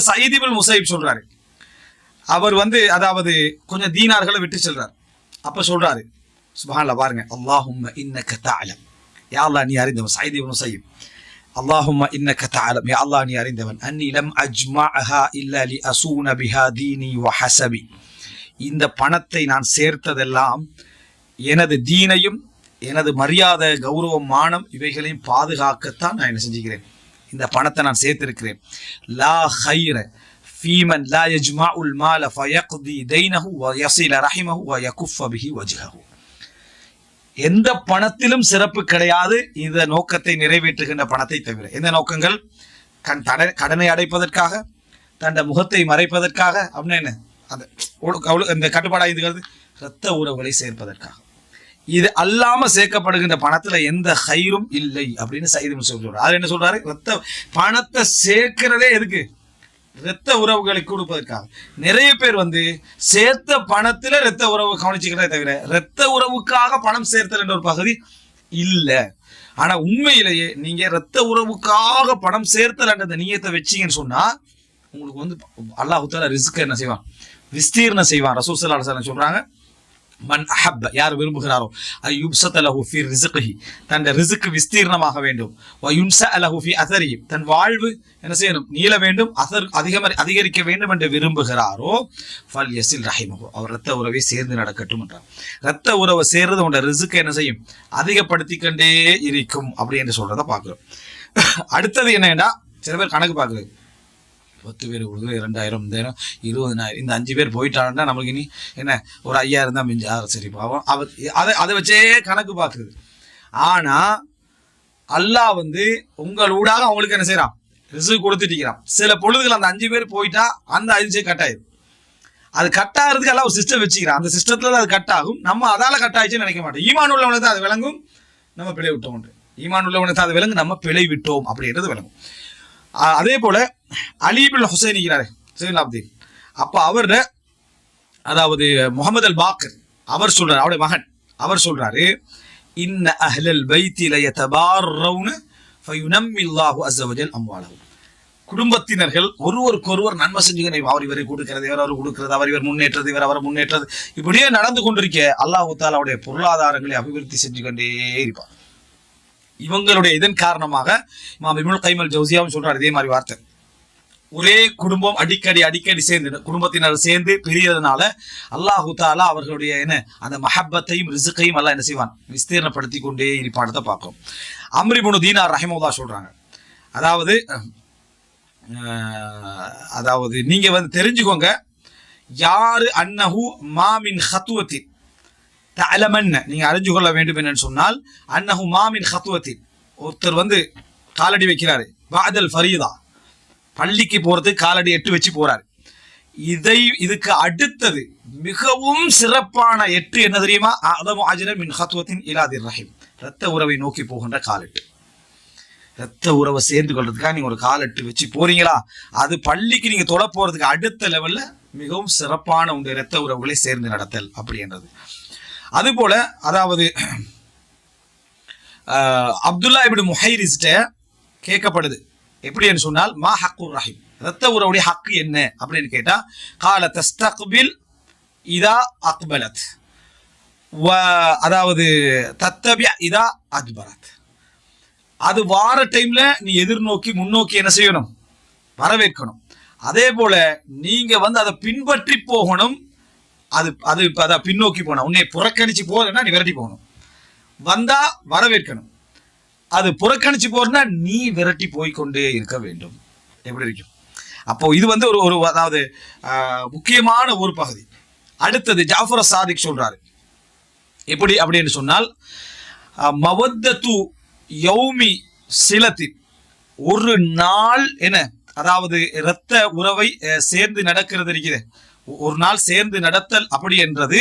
சயீதிபுல் முசைப் சொல்றாரு. அவர் வந்து அதாவது கொஞ்சம் தீனார்களை விட்டு செல்றார். அப்ப சொல்றாரு சுபஹான்ல பாருங்க அல்லாஹும் இன்ன தஅலம். யா அல்லாஹ் நீ அறிந்தவன் சயீத் முசைப். அல்லாஹும் இன்னக தஅலம். யா அல்லாஹ் நீ அறிந்தவன் அன்னி லம் அஜ்மஅஹா இல்லா லி அசூன பிஹா தீனி வஹசபி இந்த பணத்தை நான் சேர்த்ததெல்லாம் எனது தீனையும் எனது மரியாதை கௌரவம் மானம் இவைகளையும் பாதுகாக்கத்தான் நான் என்ன செஞ்சுக்கிறேன். இந்த பணத்தை நான் சேர்த்திருக்கிறேன். லா ஹைர ஃபீமன் லா யஜ்மஉல் மால ஃபயக்தி தைனஹு வ ரஹிமஹு வ பிஹி வஜ்ஹஹு. எந்த பணத்திலும் சிறப்பு கிடையாது. இந்த நோக்கத்தை நிறைவேற்றுகின்ற பணத்தை தவிர. எந்த நோக்கங்கள்? கண் தட கடனை அடைப்பதற்காக தண்ட முகத்தை மறைப்பதற்காக அப்படின்னு என்ன? அந்த ஒழு- அவ்வளவு- இந்த கட்டுப்பாடாக இதுங்கிறது இரத்த உறவுகளை சேர்ப்பதற்காக. இது அல்லாம சேர்க்கப்படுகின்ற பணத்துல எந்த ஹைரும் இல்லை அப்படின்னு சைது சொல்றாரு. அது என்ன சொல்றாரு? ரத்த பணத்தை சேர்க்கிறதே எதுக்கு? இரத்த உறவுகளை கொடுப்பதற்காக. நிறைய பேர் வந்து சேர்த்த பணத்துல இரத்த உறவு கவனிச்சுக்கிறதே தவிர இரத்த உறவுக்காக பணம் சேர்த்தல் என்ற ஒரு பகுதி இல்லை. ஆனா உண்மையிலேயே நீங்க இரத்த உறவுக்காக பணம் சேர்த்தல் என்ற அந்த நீயத்தை வச்சீங்கன்னு சொன்னா உங்களுக்கு வந்து அல்லாஹுத்தால ரிஸ்க் என்ன செய்வான்? விஸ்தீர்ணம் செய்வான். ரசூல் ஸல்லல்லாஹு சொல்றாங்க மன் அஹப்ப யார் விரும்புகிறாரோ? யுப்சத் அலஹு ஃபி ரிஸ்கிஹி தன் ரிசுக்கு விஸ்தீர்ணமாக வேண்டும். யுன்ச அலஹு ஃபி அஸரிஹி தன் வாழ்வு என்ன செய்யணும்? நீள வேண்டும் அசர் அதிகம் அதிகரிக்க வேண்டும் என்று விரும்புகிறாரோ ஃபல் யஸில் ரஹிமஹு. அவர் ரத்த உறவை சேர்ந்து நடக்கட்டும் என்றார். ரத்த உறவை சேர்றது உங்க ரிஸ்க் என்ன செய்யும்? அதிகப்படுத்தி கொண்டே இருக்கும் அப்படி என்று சொல்றத பார்க்குறோம். அடுத்தது என்னன்னா சில பேர் கணக்கு பார்க்குறது பத்து பேர் கொடுக்குறது ரெண்டாயிரம் மூந்தாயிரம் இருபதனாயிரம். இந்த அஞ்சு பேர் போயிட்டாங்கன்னா நமக்கு இனி என்ன ஒரு ஐயாயிரம் தான் மிஞ்சி ஆறு சரி பாவம். அவ அதை அதை வச்சே கணக்கு பார்க்குறது ஆனால் அல்லாஹ் வந்து உங்கள் ஊடாக அவங்களுக்கு என்ன செய்கிறான் ரிசர்வ் கொடுத்துட்டிருக்கிறான். சில பொழுதுகள் அந்த அஞ்சு பேர் போயிட்டா அந்த அஞ்சு கட் ஆயிடும் அது கட் ஆகிறதுக்கு எல்லாம் ஒரு சிஸ்டம் வச்சுக்கிறான். அந்த சிஸ்டத்தில் அது கட் ஆகும். நம்ம அதால் கட் ஆயிடுச்சுன்னு நினைக்க மாட்டோம். ஈமான் உள்ளவனுக்கு தான் அது விளங்கும். நம்ம பிழை விட்டோம் ஈமான் உள்ளவனுக்கு தான் அது விளங்கும். நம்ம பிழை விட்டோம் அப்படின்றது விளங்கும். அதே போல அலீபில் ஹுசைன் இருக்கிறாரு சைலாப்தீன் அப்ப அவர் அதாவது முகமது அல் பாக்கர் அவர் சொல்றாரு அவருடைய மகன் அவர் சொல்றாரு இன்ன அஹ்லல் பைத்திலய லயதபாரவுன ஃபயுனம்மில்லாஹு அஸ்ஸவஜல் அம்வாலஹு. குடும்பத்தினர்கள் ஒருவருக்கொருவர் நன்மை செஞ்சுக்கணும் அவர் இவரை கொடுக்கிறது இவர் அவர் கொடுக்கிறது அவர் இவர் முன்னேற்றது இவர் அவரை முன்னேற்றது. இப்படியே நடந்து கொண்டிருக்க அல்லாஹு தாலா அவருடைய பொருளாதாரங்களை அபிவிருத்தி செஞ்சு கொண்டே இருப்பார். இவங்களுடைய இதன் காரணமாக இமாம் கைமல் ஜவுசியாவும் சொல்றாரு இதே மாதிரி வார்த்தை. ஒரே குடும்பம் அடிக்கடி அடிக்கடி சேர்ந்து குடும்பத்தினர் சேர்ந்து பிரியறதுனால அல்லாஹு தாலா அவர்களுடைய என்ன அந்த மஹப்பத்தையும் ரிசுக்கையும் எல்லாம் என்ன செய்வான்? விஸ்தீர்ணப்படுத்தி கொண்டே இருப்பானதை பார்க்கும் அம்ரிபுனு தீனார் ரஹிமோதா சொல்றாங்க. அதாவது அதாவது நீங்க வந்து தெரிஞ்சுக்கோங்க யாரு அன்னஹு மாமின் ஹத்துவத்தின்? தலமன்ன நீங்க அறிஞ்சு கொள்ள வேண்டும் என்னன்னு சொன்னால் அன்னஹு மாமின் ஹத்துவத்தின். ஒருத்தர் வந்து காலடி வைக்கிறாரு. பாதல் ஃபரீதா. பள்ளிக்கு போறதுக்கு காலடி எட்டு வச்சு போறாரு. இதை இதுக்கு அடுத்தது மிகவும் சிறப்பான எட்டு என்ன தெரியுமா? அதம் ஆஜிரம் மின் ஹத்துவத்தின் இலாதிர் ரஹீம். இரத்த உறவை நோக்கி போகின்ற காலெட்டு. இரத்த உறவை சேர்ந்து கொள்றதுக்காக நீங்க ஒரு காலெட்டு வச்சு போறீங்களா? அது பள்ளிக்கு நீங்க தொலை போறதுக்கு அடுத்த லெவல்ல மிகவும் சிறப்பான உங்க இரத்த உறவுகளை சேர்ந்து நடத்தல் அப்படின்றது. அதுபோல் அதாவது அப்துல்லா இப்படி முஹைரிஸ்ட கேட்கப்படுது. எப்படின்னு சொன்னால் மா ஹக்குர் ரஹீம். ரத்த உறவுடைய ஹக்கு என்ன அப்படின்னு கேட்டா கால தஸ்தக்பில் இதா அக்பலத். வ அதாவது தத்தபியா இதா அக்பரத். அது வார டைம்ல நீ எதிர்நோக்கி முன்னோக்கி என்ன செய்யணும்? வரவேற்கணும். அதே போல நீங்க வந்து அதை பின்பற்றி போகணும். அது அது அதான் பின்னோக்கி போகணும் உன்னை புறக்கணிச்சு போறதுன்னா நீ விரட்டி போகணும். வந்தா வரவேற்கணும். அது புறக்கணிச்சு போறனா நீ விரட்டி போய்கொண்டே இருக்க வேண்டும். எப்படி இருக்கும்? அப்போ இது வந்து ஒரு ஒரு அதாவது முக்கியமான ஒரு பகுதி. அடுத்தது ஜாஃபர் சாதிக் சொல்றாரு. எப்படி? அப்படின்னு சொன்னால் மவத்தத்து யௌமி சிலத்தின் ஒரு நாள் என்ன? அதாவது இரத்த உறவை சேர்ந்து நடக்கிறது இருக்குது. ஒரு நாள் சேர்ந்து நடத்தல் அப்படி என்றது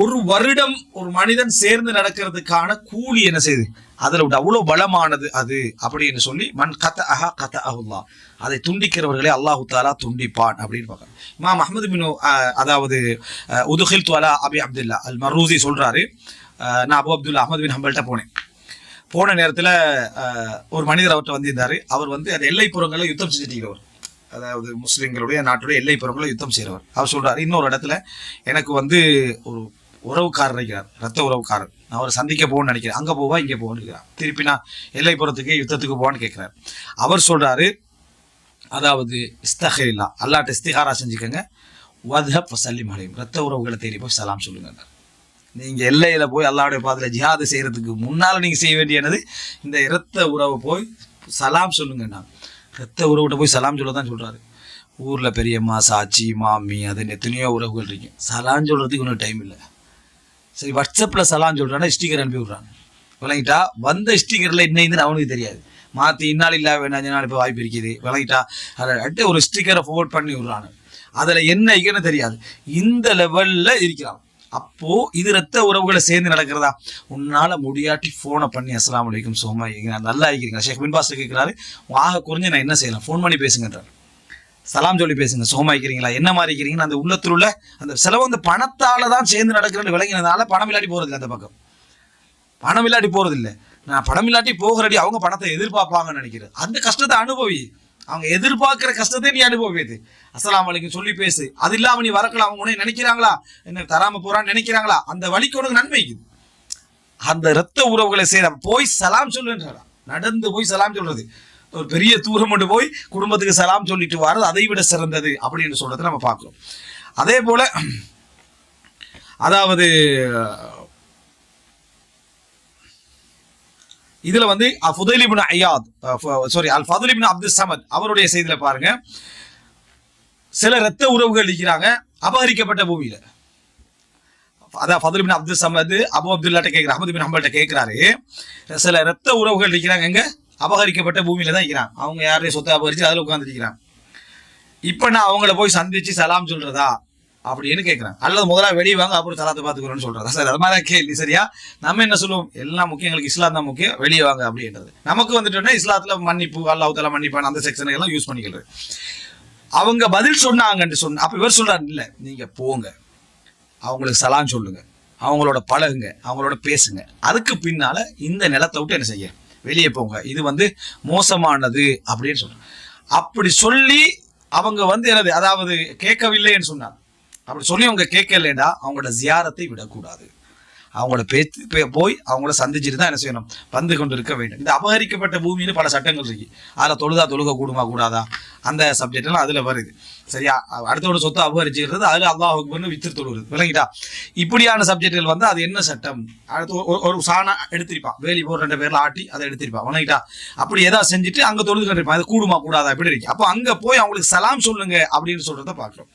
ஒரு வருடம் ஒரு மனிதன் சேர்ந்து நடக்கிறதுக்கான கூலி என்ன செய்யுது அதில் விட அவ்வளோ பலமானது அது அப்படின்னு சொல்லி மண் கத அஹா கத அஹுல்லா அதை துண்டிக்கிறவர்களை அல்லாஹு தாலா துண்டிப்பான் அப்படின்னு பார்க்கறோம் இமாம் அஹமது பின் அதாவது உதுஹில் துவலா அபி அப்துல்லா. அல் மர்ரூசி சொல்கிறாரு நான் அபு அப்துல்லா அஹமது பின் ஹம்பல்கிட்ட போனேன். போன நேரத்தில் ஒரு மனிதர் அவர்கிட்ட வந்திருந்தார். அவர் வந்து அந்த எல்லைப்புறங்களை யுத்தம் செஞ்சுட்டு அதாவது முஸ்லீம்களுடைய நாட்டுடைய எல்லைப்புறங்களை யுத்தம் செய்கிறவர் அவர் சொல்கிறார் இன்னொரு இடத்துல எனக்கு வந்து ஒரு உறவுக்காரர் இருக்கிறார் ரத்த உறவுக்காரர். நான் அவரை சந்திக்க போகணும்னு நினைக்கிறேன். அங்கே போவா இங்கே போகணும்னு இருக்கிறார் திருப்பி நான் எல்லைப்புறத்துக்கு யுத்தத்துக்கு போவான்னு கேட்குறாரு அவர் சொல்கிறாரு அதாவது இஸ்தஹரில்லா அல்லாட்ட இஸ்திகாரா செஞ்சுக்கோங்க. வதப் சல்லி மலையும் ரத்த உறவுகளை தேடி போய் சலாம் சொல்லுங்க நீங்கள் எல்லையில் போய் அல்லாவுடைய பாதையில் ஜிஹாது செய்கிறதுக்கு முன்னால் நீங்கள் செய்ய வேண்டியது இந்த இரத்த உறவை போய் சலாம் சொல்லுங்கண்ணா நான் ரத்த உறவுகிட்ட போய் சலாம் சொல்ல தான் சொல்கிறாரு ஊரில் பெரியம்மா சாச்சி மாமி அது எத்தனையோ உறவுகள் இருக்கு. சலாம் சொல்கிறதுக்கு இன்னும் டைம் இல்லை. சரி வாட்ஸ்அப்பில் சலாம் சொல்கிறானா ஸ்டிக்கர் அனுப்பி விட்றாங்க விளங்கிட்டா? வந்த ஸ்டிக்கரில் என்ன இதுன்னு அவனுக்கு தெரியாது. மாற்றி இன்னால் இல்லா வேணாம் நாள் இப்போ வாய்ப்பு இருக்குது. விளங்கிட்டா? அதை அட்டு ஒரு ஸ்டிக்கரை ஃபோர்வர்ட் பண்ணி விட்றானு. அதில் என்ன இருக்குன்னு தெரியாது. இந்த லெவலில் இருக்கிறான். அப்போ இது ரத்த உறவுகளை சேர்ந்து நடக்கிறதா? உன்னால முடியாட்டி போனை பண்ணி அஸ்லாம் வலைக்கும் சோமா நல்லா இருக்கிறீங்க ஷேக் பின் கேட்குறாரு கேட்கிறாரு ஆக குறைஞ்சு நான் என்ன செய்யலாம்? ஃபோன் பண்ணி பேசுங்கன்றார். சலாம் சொல்லி பேசுங்க சோமா இருக்கிறீங்களா என்ன மாதிரி இருக்கிறீங்கன்னு அந்த உள்ளத்தில் உள்ள அந்த செலவு வந்து பணத்தால தான் சேர்ந்து நடக்கிறேன்னு விளங்கினதால பணம் இல்லாட்டி போறது இல்லை அந்த பக்கம். பணம் இல்லாட்டி போறது இல்லை நான் பணம் இல்லாட்டி போகிறடி அவங்க பணத்தை எதிர்பார்ப்பாங்கன்னு நினைக்கிறேன். அந்த கஷ்டத்தை அனுபவி. அவங்க எதிர்பார்க்கிற கஷ்டத்தை நீ அனுபவிது அஸ்ஸலாமு வலிக்கும் சொல்லி பேசு. அது இல்லாம நீ வரக்கலாம் அவங்க உன்னை நினைக்கிறாங்களா? என்ன தராம போறான்னு நினைக்கிறாங்களா? அந்த வழிக்கு உனக்கு நன்மைக்குது அந்த இரத்த உறவுகளை செய்யற போய் சலாம் சொல்லுன்றாரா நடந்து போய் சலாம் சொல்றது. ஒரு பெரிய தூரம் கொண்டு போய் குடும்பத்துக்கு சலாம் சொல்லிட்டு வர்றது அதை விட சிறந்தது அப்படின்னு சொல்றதை நம்ம பார்க்கிறோம். அதே போல அதாவது இதுல வந்து ஃபுதைல் ஐயாத் சாரி அல் ஃபதுலிபின் அப்துல் சமத் அவருடைய செய்தியில பாருங்க. சில இரத்த உறவுகள் இருக்கிறாங்க அபகரிக்கப்பட்ட பூமியில. அதான் ஃபதுல் அப்துல் சமத் அபு அப்துல்லாட்ட கேட்கிறார் அஹமது பின் ஹம்பல்ட்ட கேட்கிறாரு சில இரத்த உறவுகள் இருக்கிறாங்க எங்க? அபகரிக்கப்பட்ட பூமியில தான் இருக்கிறான். அவங்க யாரையும் சொத்தை அபகரிச்சு அதில் உட்காந்துருக்கிறான் இப்போ நான் அவங்கள போய் சந்திச்சு சலாம் சொல்றதா? அப்படின்னு கேட்குறான் அல்லது முதல்ல வெளியே வாங்க அப்புறம் சலாத்தை பார்த்துக்கிறோன்னு சொல்றதா? சார் அது மாதிரி கேள்வி சரியா? நம்ம என்ன சொல்லுவோம்? எல்லாம் முக்கியம் எங்களுக்கு இஸ்லாம் தான் முக்கியம் வெளியே வாங்க அப்படின்றது. நமக்கு வந்துட்டோம்னா இஸ்லாத்துல மன்னிப்பு அல்லாஹ் தலா மன்னிப்பான் அந்த செக்ஷனை எல்லாம் யூஸ் பண்ணிக்கிறது. அவங்க பதில் சொன்னாங்கன்னு சொன்ன அப்போ இவர் சொல்கிறார் இல்லை நீங்கள் போங்க. அவங்களுக்கு சலான்னு சொல்லுங்க. அவங்களோட பழகுங்க. அவங்களோட பேசுங்க. அதுக்கு பின்னால் இந்த நிலத்தை விட்டு என்ன செய்ய? வெளியே போங்க. இது வந்து மோசமானது அப்படின்னு சொன்னாங்க அப்படி சொல்லி அவங்க வந்து என்னது? அதாவது கேட்கவில்லைன்னு சொன்னாங்க. அப்படி சொல்லி அவங்க கேட்கலைன்னா அவங்களோட ஜியாரத்தை விடக்கூடாது. அவங்களோட பேச்சு போய் அவங்கள சந்திச்சுட்டு தான் என்ன செய்யணும்? வந்து கொண்டு இருக்க வேண்டும். இந்த அபகரிக்கப்பட்ட பூமின்னு பல சட்டங்கள் இருக்கு. அதில் தொழுதா தொழுக கூடுமா கூடாதா? அந்த சப்ஜெக்ட் எல்லாம் வருது. சரியா? அடுத்தோட சொத்தை அபகரிச்சுக்கிறது அதில் அல்லாஹ் அக்பர்னு வித்து தொழுகிறது விளங்கிட்டா? இப்படியான சப்ஜெக்டுகள் வந்து அது என்ன சட்டம்? அடுத்து ஒரு- ஒரு- சாணா எடுத்திருப்பான். வேலி போர் ரெண்டு பேரில் ஆட்டி அதை எடுத்திருப்பான். விளங்கிட்டா? அப்படி ஏதாவது செஞ்சுட்டு அங்கே தொழுது கண்டிருப்பான். அது கூடுமா கூடாதா? இப்படி இருக்கு. அப்போ அங்கே போய் அவங்களுக்கு சலாம் சொல்லுங்க அப்படின்னு சொல்கிறத பார்க்குறோம்.